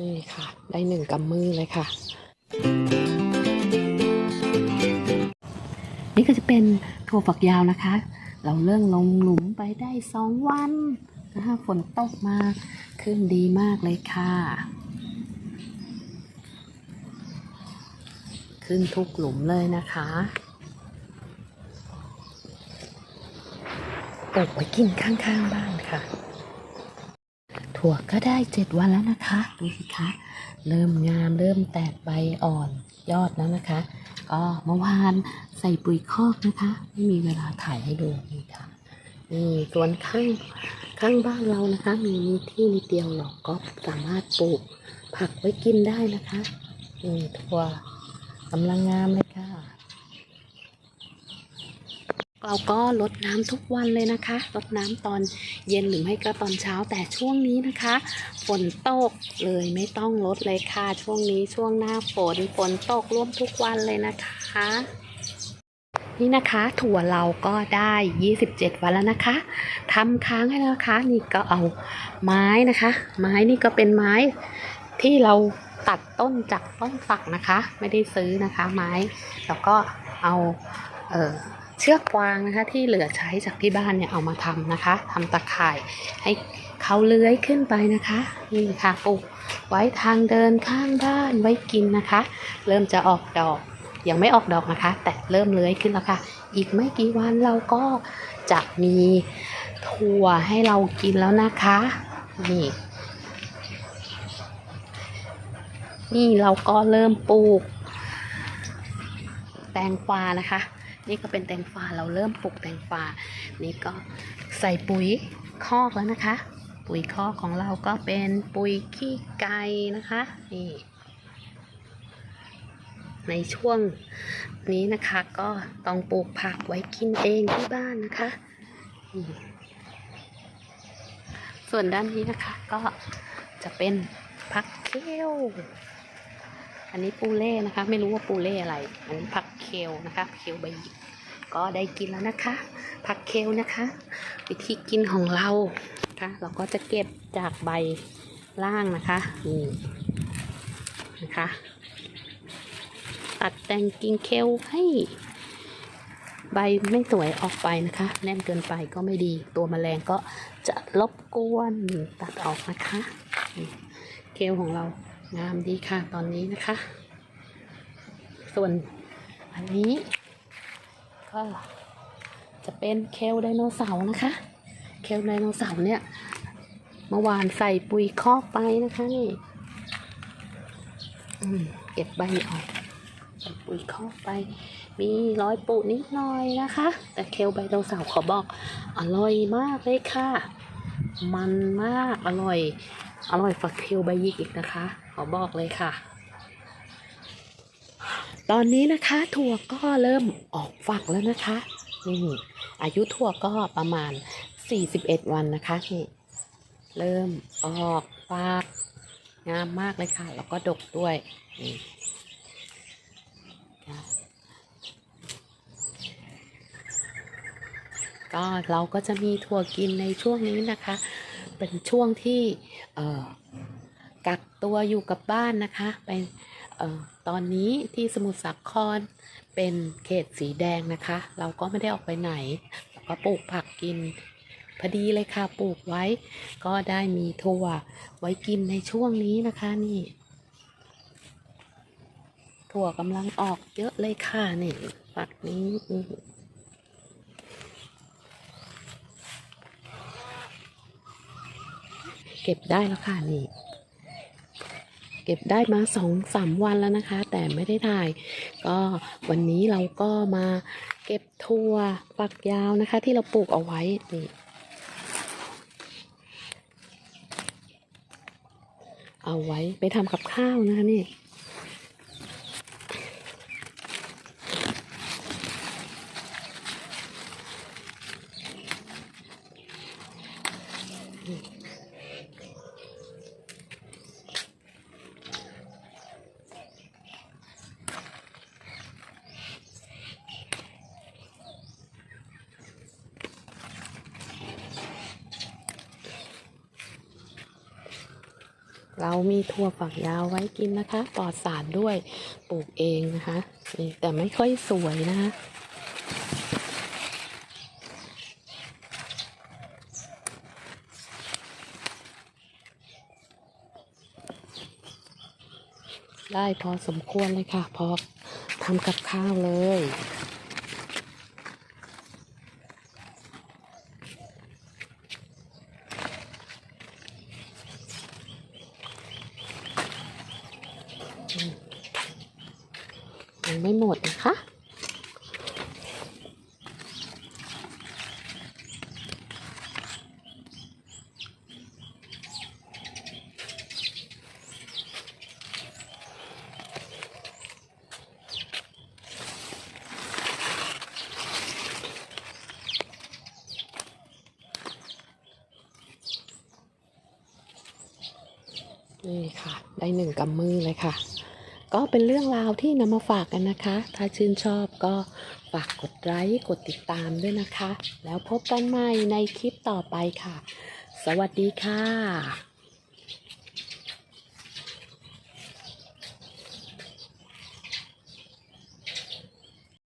นี่ค่ะ ได้หนึ่งกำมือเลยค่ะ นี่ก็จะเป็นถั่วฝักยาวนะคะ เราเริ่มลงหลุมไปได้สองวันนะคะฝนตกมาขึ้นดีมากเลยค่ะ ขึ้นทุกหลุมเลยนะคะปลูกไว้กินข้างๆบ้านค่ะ ถั่วก็ได้เจ็ดวันแล้วนะคะ ดูสิคะ เริ่มงามเริ่มแตกใบอ่อนยอดแล้วนะคะ ก็เมื่อวานใส่ปุ๋ยคอกนะคะ ไม่มีเวลาถ่ายให้ดูนี่ค่ะนี่ส่วนข้างข้างบ้านเรานะคะ มีที่นิดเดียวหรอกก็สามารถปลูกผักไว้กินได้นะคะนี่ถั่วกำลังงามเลยค่ะ เราก็ลดน้ำทุกวันเลยนะคะลดน้ำตอนเย็นหรือไม่ก็ตอนเช้าแต่ช่วงนี้นะคะฝนตกเลยไม่ต้องลดเลยค่ะ ช่วงนี้ช่วงหน้าฝนฝนตกร่วมทุกวันเลยนะคะนี่นะคะถั่วเราก็ได้ 27 วันแล้วนะคะทำค้างให้แล้วนะคะ นี่ก็เอาไม้นะคะ ไม้นี่ก็เป็นไม้ที่เราตัดต้นจากต้นฝักนะคะ ไม่ได้ซื้อนะคะ ไม้แล้วก็เอาเออ เชือกกวางนะคะที่เหลือใช้จากที่บ้านเนี่ยเอามาทำนะคะทำตะข่ายให้เขาเลื้อยขึ้นไปนะคะนี่ค่ะปลูกไว้ทางเดินข้างบ้านไว้กินนะคะ เริ่มจะออกดอกยังไม่ออกดอกนะคะ แต่เริ่มเลื้อยขึ้นแล้วค่ะ อีกไม่กี่วันเราก็จะมีถั่วให้เรากินแล้วนะคะนี่นี่เราก็เริ่มปลูก แตงกวานะคะนี่ก็เป็นแตงกวาเราเริ่มปลูกแตงกวานี่ก็ใส่ปุ๋ยคอกแล้วนะคะ ปุ๋ยคอกของเราก็เป็นปุ๋ยขี้ไก่นะคะนี่ในช่วงนี้นะคะก็ต้องปลูกผักไว้กินเองที่บ้านนะคะนี่ส่วนด้านนี้นะคะก็จะเป็นผักเคลอันนี้ปูเล่นะคะ ไม่รู้ว่าปูเล่อะไร อันนี้ผัก เคลนะคะเคลใบหยิกก็ได้กินแล้วนะคะ ผักเคลนะคะ วิธีกินของเรานะคะเราก็จะเก็บจากใบล่างนะคะนี่นะคะตัดแต่งกิ่งเคลให้ใบไม่สวยออกไปนะคะ แน่นเกินไปก็ไม่ดีตัวแมลงก็จะรบกวนตัดออกนะคะเคลของเรางามดีค่ะตอนนี้นะคะ ส่วน อันนี้ก็จะเป็นเคลไดโนเสาร์นะคะ เคลไดโนเสาร์เนี่ยเมื่อวานใส่ปุ๋ยคอกไปนะคะนี่เก็บใบออกใส่ปุ๋ยคอกไป มีร้อยปุนิดหน่อยนะคะ แต่เคลไบโดเสาร์ขอบอกอร่อยมากเลยค่ะ มันมากอร่อย อร่อยฝักเคลใบยิกอีกนะคะ ขอบอกเลยค่ะ ตอนนี้นะคะถั่วก็เริ่มออกฝักแล้วนะคะนี่อายุถั่วก็ประมาณ 41 วันนะคะนี่เริ่มออกฝักงามมากเลยค่ะ แล้วก็ดกด้วยนี่ก็เราก็จะมีถั่วกินในช่วงนี้นะคะ เป็นช่วงที่กักตัวอยู่กับบ้านนะคะเป็น ตอนนี้ที่สมุทรสาครเป็นเขตสีแดงนะคะ เราก็ไม่ได้ออกไปไหนเราก็ปลูกผักกินพอดีเลยค่ะปลูกไว้ ก็ได้มีถั่วไว้กินในช่วงนี้นะคะนี่ ถั่วกำลังออกเยอะเลยค่ะนี่ฝักนี้เก็บได้แล้วค่ะนี่ เก็บได้มาสองสามวันแล้วนะคะ แต่ไม่ได้ถ่าย ก็วันนี้เราก็มาเก็บถั่วฝักยาวนะคะ ที่เราปลูกเอาไว้นี่เอาไว้ไปทำกับข้าวนะคะนี่ เรามีถั่วฝักยาวไว้กินนะคะ ปลอดสารด้วยปลูกเองนะคะนี่แต่ไม่ค่อยสวยนะคะ ได้พอสมควรเลยค่ะ พอทำกับข้าวเลย ยังไม่หมดนะคะนี่ค่ะ ได้หนึ่งกำมือเลยค่ะ ก็เป็นเรื่องราวที่นำมาฝากกันนะคะ ถ้าชื่นชอบก็ฝากกดไลค์กดติดตามด้วยนะคะ แล้วพบกันใหม่ในคลิปต่อไปค่ะ สวัสดีค่ะ